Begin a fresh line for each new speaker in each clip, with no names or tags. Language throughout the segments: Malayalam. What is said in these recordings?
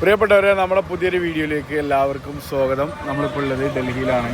പ്രിയപ്പെട്ടവരെ നമ്മുടെ പുതിയൊരു വീഡിയോയിലേക്ക് എല്ലാവർക്കും സ്വാഗതം. നമ്മളിപ്പോൾ ഉള്ളത് ഡൽഹിയിലാണ്.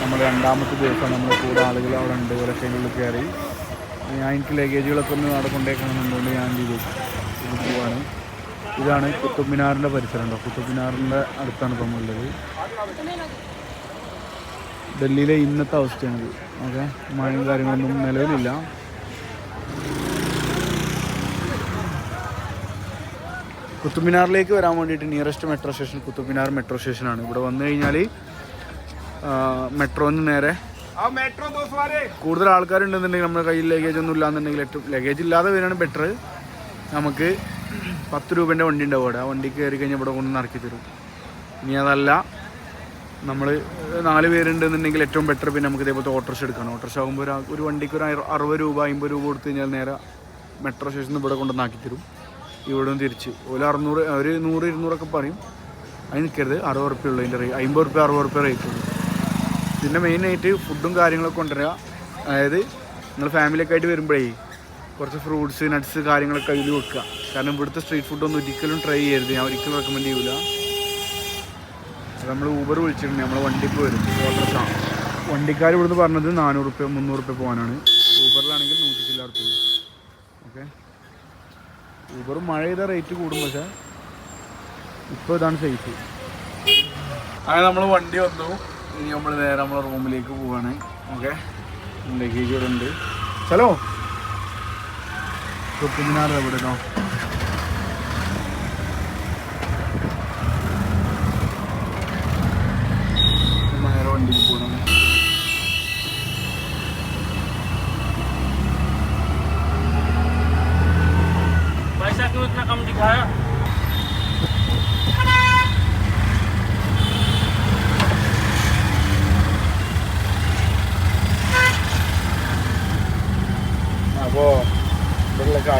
നമ്മൾ രണ്ടാമത്തെ ദിവസം നമ്മൾ കൂടെ ആളുകൾ അവിടെ ഉണ്ട് ഇവരൊക്കെ കയറി. ഞാൻ എനിക്ക് ലഗേജുകളൊക്കെ ഒന്ന് അവിടെ കൊണ്ടേക്കണമെന്നുകൊണ്ട് ഞാൻ ഇത് പോവാണ്. ഇതാണ് കുത്തബ് മിനാറിന്റെ പരിസരം ഉണ്ടോ കുത്തബ് മിനാറിന്റെ അടുത്താണ് ഇപ്പം ഉള്ളത്. ഡൽഹിയിലെ ഇന്നത്തെ അവസ്ഥയാണിത്. ഓക്കെ? മഴയും കാര്യങ്ങളൊന്നും നിലവിലില്ല. കുത്തുബ് മിനാറിലേക്ക് വരാൻ വേണ്ടിയിട്ട് nearest metro station Qutub Minar metro സ്റ്റേഷനാണ് ഇവിടെ വന്നു കഴിഞ്ഞാൽ മെട്രോന്ന് നേരെ കൂടുതൽ ആൾക്കാരുണ്ടെന്നുണ്ടെങ്കിൽ നമ്മുടെ കയ്യിൽ ലഗേജ് ഒന്നും ഇല്ലാന്നുണ്ടെങ്കിൽ ഏറ്റവും ലഗേജ് ഇല്ലാതെ വരികയാണ് ബെറ്റർ നമുക്ക് പത്ത് രൂപേന്റെ വണ്ടി ഉണ്ടാവും അവിടെ. ആ വണ്ടി കയറി കഴിഞ്ഞാൽ ഇവിടെ കൊണ്ട് ഇറക്കി തരും. ഇനി അതല്ല നമ്മൾ നാല് പേരുണ്ടെന്നുണ്ടെങ്കിൽ ഏറ്റവും ബെറ്റർ പിന്നെ നമുക്ക് ഇതേപോലത്തെ ഓട്ടോറിക്ഷ എടുക്കണം. ഓട്ടോറിക്ഷ ആകുമ്പോൾ ഒരു വണ്ടിക്ക് ഒരു അറു- അറുപത് രൂപ അമ്പത് രൂപ കൊടുത്തു കഴിഞ്ഞാൽ നേരെ മെട്രോ സ്റ്റേഷനിൽ നിന്ന് ഇവിടെ കൊണ്ടുവന്നാക്കി തരും. ഇവിടെ നിന്ന് തിരിച്ച്. ഒരു അറുന്നൂറ് ഒരു നൂറ് ഇരുന്നൂറൊക്കെ പറയും. അതിന് നിൽക്കരുത് അറുപത് റുപ്യ ഉള്ളൂ അതിന്റെ റേറ്റ് അമ്പത് റുപ്യ അറുപത് റുപ്യ റേറ്റ് ഉള്ളൂ. പിന്നെ മെയിനായിട്ട് ഫുഡും കാര്യങ്ങളൊക്കെ കൊണ്ടുവരിക അതായത് നിങ്ങൾ ഫാമിലിയൊക്കെ ആയിട്ട് വരുമ്പോഴേ കുറച്ച് ഫ്രൂട്ട്സ് നട്ട്സ് കാര്യങ്ങളൊക്കെ അതിൽ വെക്കുക. കാരണം ഇവിടുത്തെ സ്ട്രീറ്റ് ഫുഡൊന്നും ഒരിക്കലും ട്രൈ ചെയ്യരുത്. ഞാൻ ഒരിക്കലും റെക്കമെൻഡ് ചെയ്യൂല. നമ്മൾ ഊബർ വിളിച്ചിട്ടുണ്ട്. നമ്മൾ വണ്ടി ഇപ്പോൾ വരും ഓട്ടോറിക്ഷ വണ്ടിക്കാർ ഇവിടുന്ന് പറഞ്ഞത് നാനൂറ് റുപ്യ മുന്നൂറ് റുപ്യ പോകാനാണ്. ഊബറിലാണെങ്കിൽ നൂറ്റി ചില്ലാറുപ്യ ഓക്കെ ഊബർ മഴ ചെയ്ത റേറ്റ് കൂടും പക്ഷെ ഇപ്പോൾ ഇതാണ് സേഫ് അങ്ങനെ നമ്മൾ വണ്ടി വന്നു. ഇനി നമ്മൾ നേരെ നമ്മളെ റൂമിലേക്ക് പോവാണ്. ഓക്കെ? ലഗേജ് ഇവിടെ ഉണ്ട് ഹലോ കുത്തുമിനാർ എവിടെ നോ ഇവിടെയുള്ള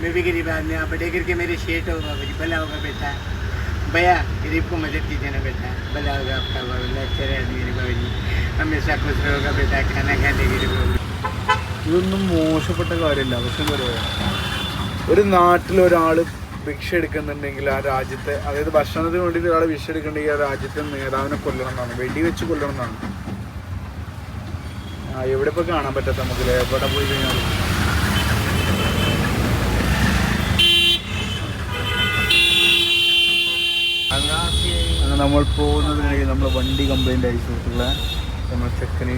मैं भी गरीब आदमी आप बड़े करके मेरे शेठ हो बाबू जी भला होगा बेटा भैया गरीब को मदद कीजिए ना बेटा भला होगा आपका बाबू अच्छा रहे मेरे बाबू जी हमेशा खुश रहोगा बेटा खाना खाने के लिए बाबू
ഇതൊന്നും മോശപ്പെട്ട കാര്യമില്ല പക്ഷെ എന്താ പറയുക ഒരു നാട്ടിൽ ഒരാൾ ഭിക്ഷ എടുക്കുന്നുണ്ടെങ്കിൽ ആ രാജ്യത്തെ അതായത് ഭക്ഷണത്തിന് വേണ്ടിയിട്ട് ഒരാൾ ഭിക്ഷ എടുക്കുന്നുണ്ടെങ്കിൽ ആ രാജ്യത്തെ നേതാവിനെ കൊല്ലണം എന്നാണ് വെടിവെച്ച് കൊല്ലണം എന്നാണ് ആ എവിടെ ഇപ്പോൾ കാണാൻ പറ്റാത്ത നമുക്ക് എവിടെ പോയി കഴിഞ്ഞാൽ നമ്മൾ പോകുന്നതിനിടയിൽ നമ്മൾ വണ്ടി കംപ്ലൈന്റ് ആയി സുഹൃത്തുക്കളെ. നമ്മൾ ചെക്കന്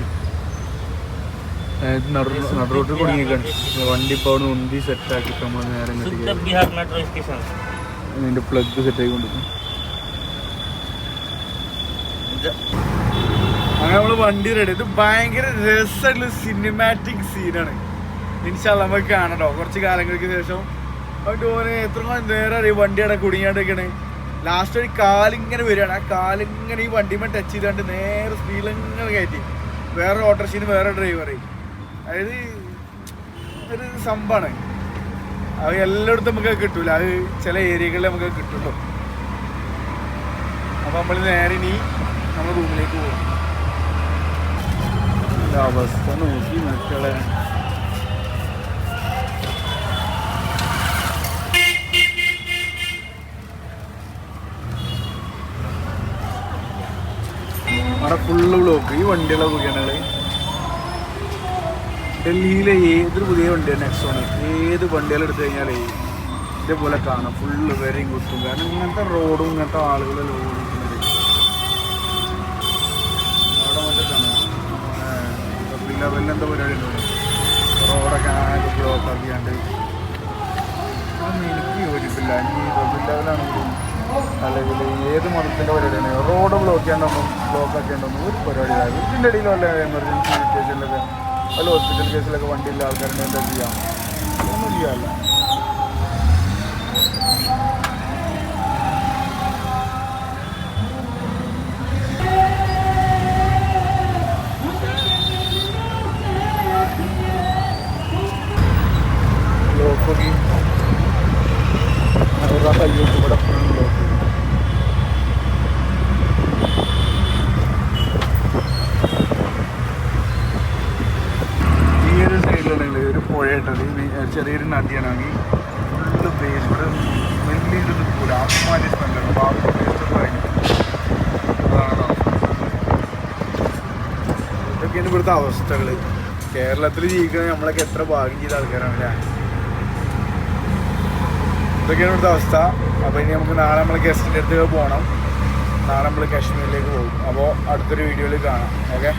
നട റോട്ടിൽ കുടുങ്ങിയിട്ടുണ്ട് വണ്ടി ഇപ്പോൾ അവിടെ ഉന്തി സെറ്റാക്കിയിട്ട് നമ്മൾ നേരെ അതിന്റെ പ്ലഗ് സെറ്റ് ആയി കൊണ്ടു അങ്ങനെ നമ്മൾ വണ്ടി റെഡി ഇത് ഭയങ്കര രസമായിട്ടുള്ള സിനിമാറ്റിക് സീനാണ് ഇൻഷാല്ല നമുക്ക് കാണട്ടോ കുറച്ച് കാലങ്ങൾക്ക് ശേഷം. അവന്റെ ഓനെ എത്ര നേരം അറിയാം? വണ്ടി അവിടെ കുടുങ്ങിയാണ്ടൊക്കെയാണ് ലാസ്റ്റ് ഒരു കാലിങ്ങനെ വരികയാണ്. ആ കാലിങ്ങനെ ഈ വണ്ടിമേ ടച്ച് ചെയ്താണ്ട് നേരെ സ്പീഡിൽ കയറ്റി. വേറെ ഓട്ടോറിക്ഷന് വേറെ ഡ്രൈവർ അതായത് ഒരു സംഭവമാണ് അത് എല്ലായിടത്തും നമുക്ക് കിട്ടൂല. അത് ചില ഏരിയകളിൽ നമുക്ക് കിട്ടുള്ളൂ. അപ്പൊ നമ്മൾ നേരെ ഇനി നമ്മുടെ റൂമിലേക്ക് പോകും അവസ്ഥ? നോക്കി മക്കളെ അവിടെ ഫുള്ള് ബ്ലോക്ക് ഈ വണ്ടികളെ നോക്കിയാണ് ഡൽഹിയിലെ ഏതൊരു പുതിയ വണ്ടിയാണ് നെക്സോണ് ഏത് വണ്ടികൾ എടുത്തു കഴിഞ്ഞാൽ ഇതേപോലെ കാണാം. ഫുള്ള് വരെയും കുത്തും. കാരണം ഇങ്ങനത്തെ റോഡും ഇങ്ങനത്തെ ആളുകളും ഓടിക്കുന്നത് അവിടെ മറ്റേ കാണാം ലെവലിൽ എന്താ പരിപാടി ഉണ്ടോ. റോഡൊക്കെ ആകെ ബ്ലോക്ക് ആക്കിയാണ്ട്. അതൊന്നും എനിക്ക് യോജിപ്പില്ല. ഇനി ഡബിൾ ലെവലാണെങ്കിലും അല്ലെങ്കിൽ ഏത് മതത്തിന്റെ പരിപാടിയാണ്? റോഡ് ബ്ലോക്ക് ചെയ്യേണ്ടൊന്നും ബ്ലോക്ക് ആക്കേണ്ടൊന്നും ഒരു പരിപാടിയില്ല ഇതിന്റെ ഇടയിൽ വല്ല എമർജൻസി കേസിലൊക്കെ വല്ല ഹോസ്പിറ്റൽ കേസിലൊക്കെ വണ്ടിയില്ല ആൾക്കാരുടെ എന്താ ചെയ്യാം? ഒന്നും ചെയ്യാമല്ല ബ്ലോക്ക് ഇവിടുത്തെ അവസ്ഥകൾ കേരളത്തിൽ ജീവിക്കുന്നത് നമ്മളൊക്കെ എത്ര ഭാഗ്യം ചെയ്ത ആൾക്കാരാണ് അല്ലേ? ഇതൊക്കെയാണ് ഇവിടുത്തെ അവസ്ഥ. അപ്പോൾ ഇനി നമുക്ക് നാളെ നമ്മൾ ഗസ്റ്റിന്റെ അടുത്ത് പോകണം നാളെ നമ്മൾ കാശ്മീരിലേക്ക് പോകും. അപ്പോൾ അടുത്തൊരു വീഡിയോയിൽ കാണാം. ഓക്കെ